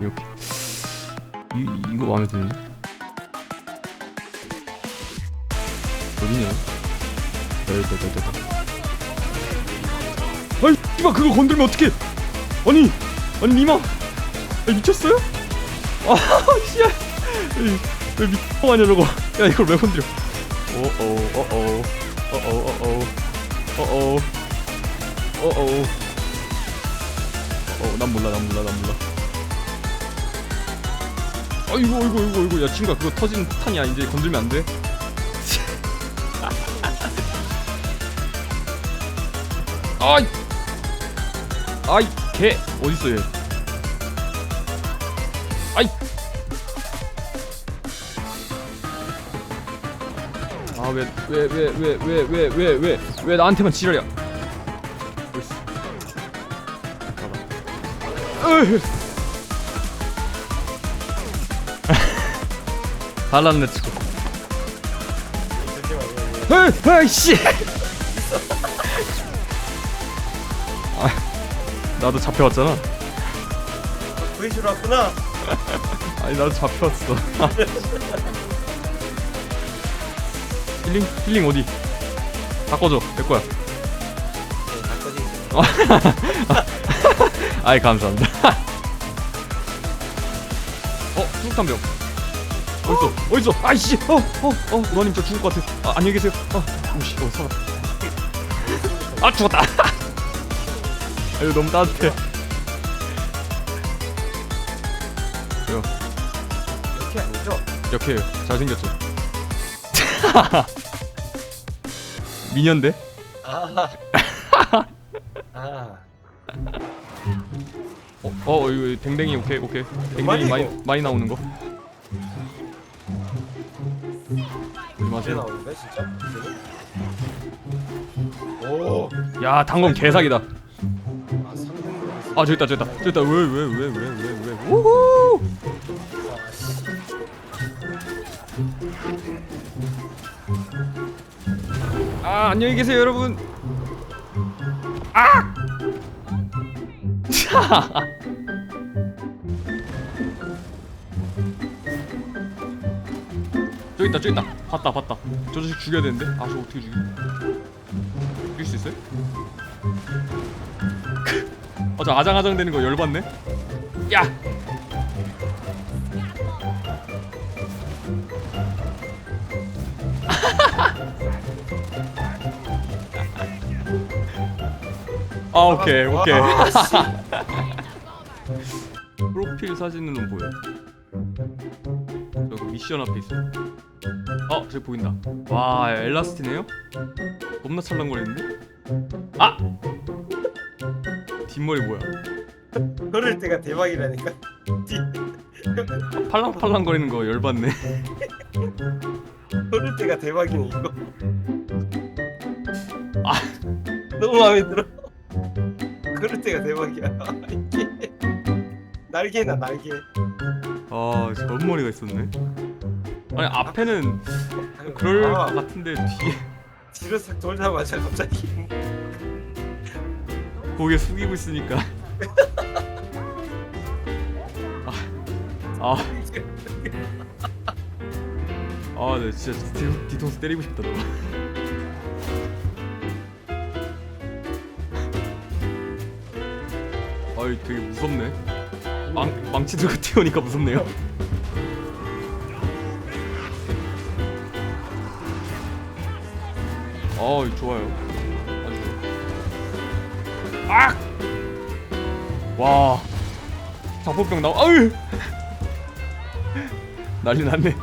이렇게 이 이거 마음에 드는데 어디냐? 여기다 아이 이마 그거 건들면 어떡해? 아니 아니 니마 아니, 미쳤어요? 아 씨야 왜 미쳐하냐 저거 야 이걸 왜 건드려 오오 오오 오오 오오 오오 오오 어난 몰라 난 몰라 난 몰라 아이고 이거 이거 이거 야 친구야 그거 터진 탄이야. 이제 건들면 안돼? 아이. 아이 개. 어딨어 얘? 아이. 아왜 왜 왜 왜 왜 왜 왜 왜왜 나한테만 지랄이야. 으흐. 발란네 치고 에이 에이 씨 아, 나도 잡혀왔잖아 구해주러 왔구나. 아니 나도 잡혀왔어 힐링? 힐링 어디? 바꿔줘 내 거야 네, 바꿔주세요. 아이 감사합니다 어? 수류탄 병 어딨어? 어딨어? 아이씨. 어어어 노아님 저 죽을 것 같아. 아 안녕히 계세요. 어 오씨 어 살았다 아 죽었다. 아유 너무 따뜻해. 왜요 이렇게 아니죠? 이렇게 잘생겼죠? 미녀인데? 아. 아. 어, 어 이거 댕댕이 오케이 오케이. 댕댕이 많이 이거. 많이 나오는 거. 이제 조심하세요. 나오는데 진짜? 오. 야 단검 개사기다. 아 3등급. 아 저기 있다 저기 있다. 저기 있다. 왜 왜 왜 왜 왜왜 우후! 아 안녕히 계세요 여러분. 아! 저 있다 저기 있다 봤다 봤다. 저 자식 죽여야 되는데? 아 저 어떻게 죽여? 죽일 수 있어요? 어저 아장아장 되는 거 열받네? 야! 아 오케이 오케이. 아, 씨. 프로필 사진으로 보여. 저기 미션 앞에 있어 어 저기 보인다 와 엘라스티네요 겁나 찰랑거리는데 아 뒷머리 뭐야 그럴 때가 대박이라니까. 팔랑팔랑거리는 거 열받네 그럴 때가 대박이네 이거. 아. 너무 마음에 들어. 그럴 때가 대박이야. 이게 날개나 날개. 아 저런 머리가 있었네 아니 앞에는 그럴 아, 것 같은데 뒤에 뒤로 싹 돌자마자 갑자기. 고개 숙이고 있으니까 아, 아, 아, 네, 진짜 뒤, 뒤통수 때리고 싶다, 너. 아이, 되게 무섭네. 망, 망치 들고 뛰어오니까 무섭네요. 어, 좋아요. 아주 좋아. 아! 와, 자포병 나와. 아유! 난리 났네.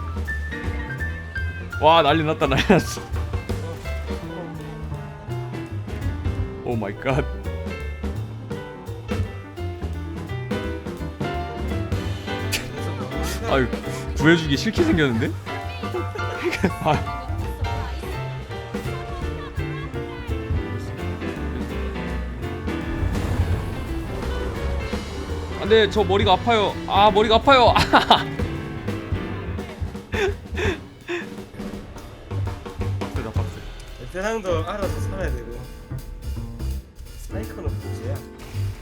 와 난리 났다 난리 났어. 오 마이 갓. 아유 구해주기 싫게 생겼는데? 아. 안돼 저 머리가 아파요. 아 머리가 아파요. 빡세다 빡세. 베테랑도 알아서 살아야 되고. 사이코는 문제야.